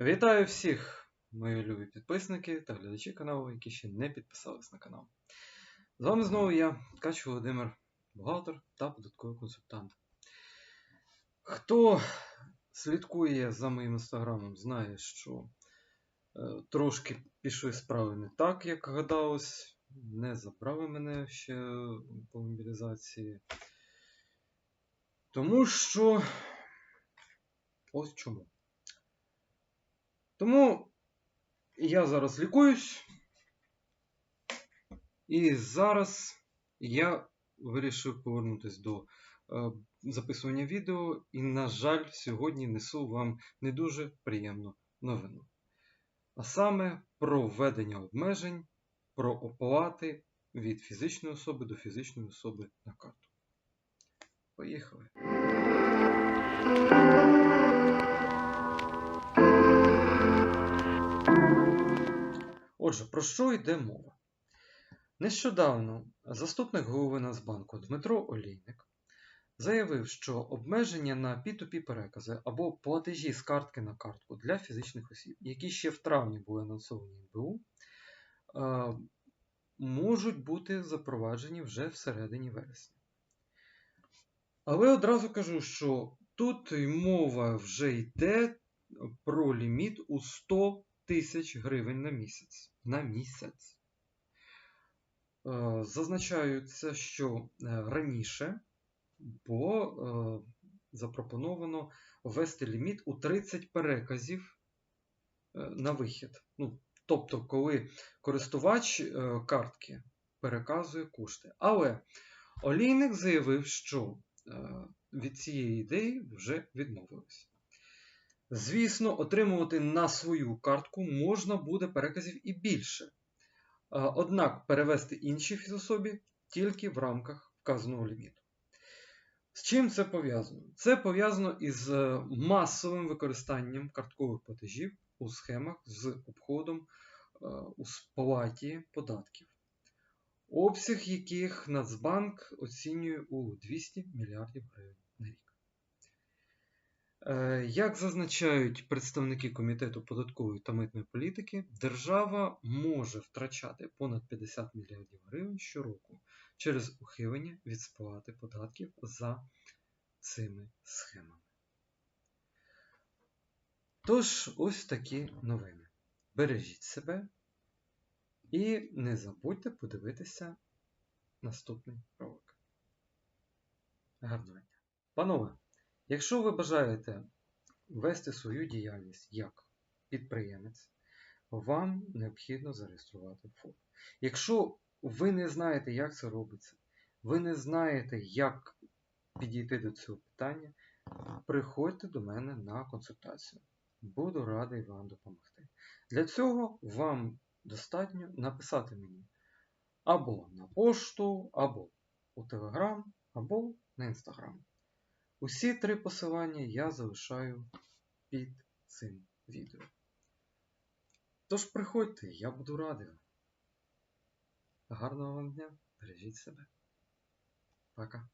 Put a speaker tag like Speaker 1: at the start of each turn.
Speaker 1: Вітаю всіх, мої любі підписники та глядачі каналу, які ще не підписались на канал. З вами знову я, Ткач Володимир, бухгалтер та податковий консультант. Хто слідкує за моїм інстаграмом, знає, що е, трошки пішли справи не так, як гадалось. Не забрали мене ще по мобілізації. Тому що. Ось чому. Тому я зараз лікуюсь. І зараз я вирішив повернутися до е, записування відео. І, на жаль, сьогодні несу вам не дуже приємну новину. А саме про введення обмежень, про оплати від фізичної особи до фізичної особи на карту. Поїхали. Отже, про що йде мова? Нещодавно заступник голови Нацбанку Дмитро Олійник заявив, що обмеження на P2P перекази або платежі з картки на картку для фізичних осіб, які ще в травні були анонсовані НБУ, е, можуть бути запроваджені вже всередині вересня. Але одразу кажу, що тут мова вже йде про ліміт у 100 тисяч гривень на місяць. На місяць. Е, Зазначаються, що е, раніше було е, запропоновано ввести ліміт у 30 переказів на вихід. Ну, тобто, коли користувач картки переказує кошти. Але олійник заявив, що від цієї ідеї вже відмовились. Звісно, отримувати на свою картку можна буде переказів і більше. Однак перевести іншій фізособі тільки в рамках вказаного ліміту. З чим це пов'язано? Це пов'язано із е, масовим використанням карткових платежів у схемах з обходом е, у сплаті податків, обсяг яких Нацбанк оцінює у 200 мільярдів гривень Як зазначають представники Комітету податкової та митної політики, держава може втрачати понад 50 мільярдів гривень щороку через ухилення від сплати податків за цими схемами. Тож, ось такі новини. Бережіть себе і не забудьте подивитися наступний ролик. Гарного дня. Панове, якщо ви бажаєте вести свою діяльність як підприємець, вам необхідно зареєструвати ФОП. Якщо ви не знаєте, як це робиться, ви не знаєте, як підійти до цього питання, приходьте до мене на консультацію. Буду радий вам допомогти. Для цього вам достатньо написати мені або на пошту, або у Телеграм, або на Інстаграм. Усі три посилання я залишаю під цим відео. Тож приходьте, я буду радий. Гарного вам дня, бережіть себе. Пока.